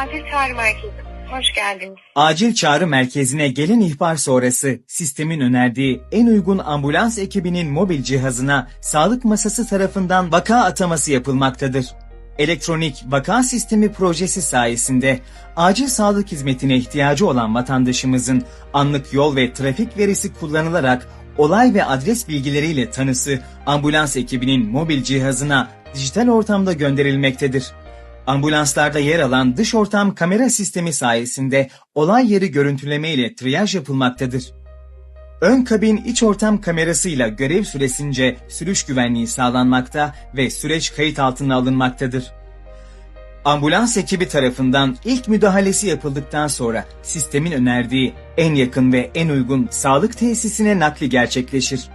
acil çağrı merkezi. Hoş geldiniz. Acil çağrı merkezine gelen ihbar sonrası sistemin önerdiği en uygun ambulans ekibinin mobil cihazına sağlık masası tarafından vaka ataması yapılmaktadır. Elektronik vaka sistemi projesi sayesinde acil sağlık hizmetine ihtiyacı olan vatandaşımızın anlık yol ve trafik verisi kullanılarak olay ve adres bilgileriyle tanısı ambulans ekibinin mobil cihazına dijital ortamda gönderilmektedir. Ambulanslarda yer alan dış ortam kamera sistemi sayesinde olay yeri görüntüleme ile triyaj yapılmaktadır. Ön kabin iç ortam kamerasıyla görev süresince sürüş güvenliği sağlanmakta ve süreç kayıt altına alınmaktadır. Ambulans ekibi tarafından ilk müdahalesi yapıldıktan sonra sistemin önerdiği en yakın ve en uygun sağlık tesisine nakli gerçekleşir.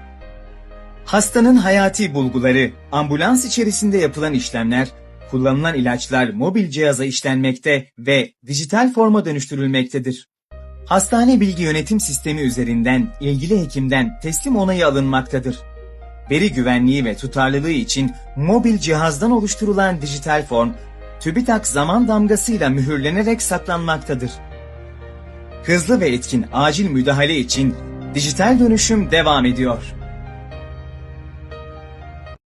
Hastanın hayati bulguları, ambulans içerisinde yapılan işlemler, kullanılan ilaçlar mobil cihaza işlenmekte ve dijital forma dönüştürülmektedir. Hastane bilgi yönetim sistemi üzerinden ilgili hekimden teslim onayı alınmaktadır. Veri güvenliği ve tutarlılığı için mobil cihazdan oluşturulan dijital form, TÜBİTAK zaman damgasıyla mühürlenerek saklanmaktadır. Hızlı ve etkin acil müdahale için dijital dönüşüm devam ediyor.